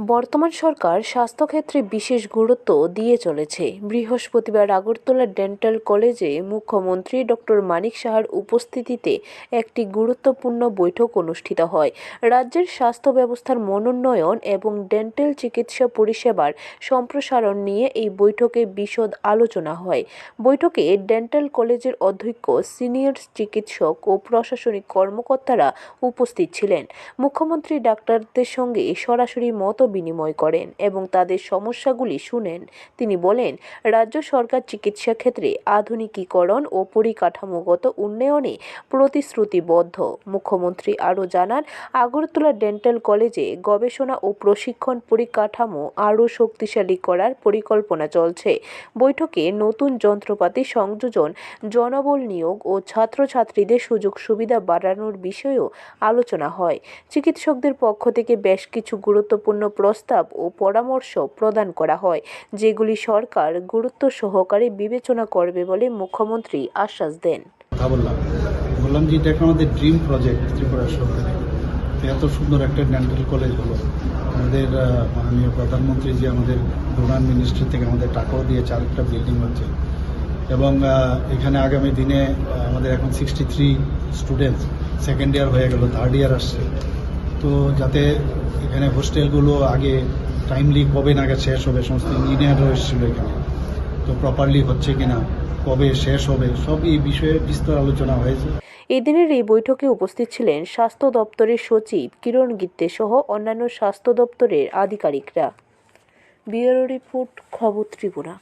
বর্তমান সরকার স্বাস্থ্যক্ষেত্রে বিশেষ গুরুত্ব দিয়ে চলেছে। বৃহস্পতিবার আগরতলা ডেন্টাল কলেজে মুখ্যমন্ত্রী ডক্টর মানিক সাহার উপস্থিতিতে একটি গুরুত্বপূর্ণ বৈঠক অনুষ্ঠিত হয়। রাজ্যের স্বাস্থ্য ব্যবস্থার মনোন্নয়ন এবং ডেন্টাল চিকিৎসা পরিষেবার সম্প্রসারণ নিয়ে এই বৈঠকে বিশদ আলোচনা হয়। বৈঠকে ডেন্টাল কলেজের অধ্যক্ষ, সিনিয়র চিকিৎসক ও প্রশাসনিক কর্মকর্তারা উপস্থিত ছিলেন। মুখ্যমন্ত্রী ডাক্তারদের সঙ্গে সরাসরি মত বিনিময় করেন এবং তাদের সমস্যাগুলি শুনেন। তিনি বলেন, রাজ্য সরকার চিকিৎসা ক্ষেত্রে আধুনিকীকরণ ও পরিকাঠামোগত উন্নয়নে প্রতিশ্রুতিবদ্ধ। মুখ্যমন্ত্রী আরও জানান, আগরতলা ডেন্টাল কলেজে গবেষণা ও প্রশিক্ষণ পরিকাঠামো আরও শক্তিশালী করার পরিকল্পনা চলছে। বৈঠকে নতুন যন্ত্রপাতি সংযোজন, জনবল নিয়োগ ও ছাত্রছাত্রীদের সুযোগ সুবিধা বাড়ানোর বিষয়েও আলোচনা হয়। চিকিৎসকদের পক্ষ থেকে বেশ কিছু গুরুত্বপূর্ণ প্রস্তাব ও পরামর্শ প্রদান করা হয়, যেগুলি সরকার গুরুত্ব সহকারে বিবেচনা করবে বলে মুখ্যমন্ত্রী আশ্বাস দেন। বললাম। বললাম যে, এটা আমাদের ড্রিম প্রজেক্ট ত্রিপুরা সরকারের। এত সুন্দর একটা ডেন্টাল কলেজ হলো। আমাদের মাননীয় প্রধানমন্ত্রী যে আমাদের ডোনার মিনিস্ট্রি থেকে আমাদের টাকাও দিয়েছে, আরেকটা বিল্ডিং হচ্ছে। এবং এখানে আগামী দিনে আমাদের এখন sixty three students second year হয়ে গেল থার্ড ইয়ার আসছে। তো যাতে এখানে হোস্টেলগুলো আগে টাইমলি কবে নাগাদ শেষ হবে, সমস্ত ইঞ্জিনিয়াররা এসেছিল এখানে। তো প্রপারলি হচ্ছে কিনা, কবে শেষ হবে সব এই বিষয়ে বিস্তর আলোচনা হয়েছে। এদিনের এই বৈঠকে উপস্থিত ছিলেন স্বাস্থ্য দপ্তরের সচিব কিরণ গিত্তে সহ অন্যান্য স্বাস্থ্য দপ্তরের আধিকারিকরা। ব্যুরো রিপোর্ট, খবর ত্রিপুরা।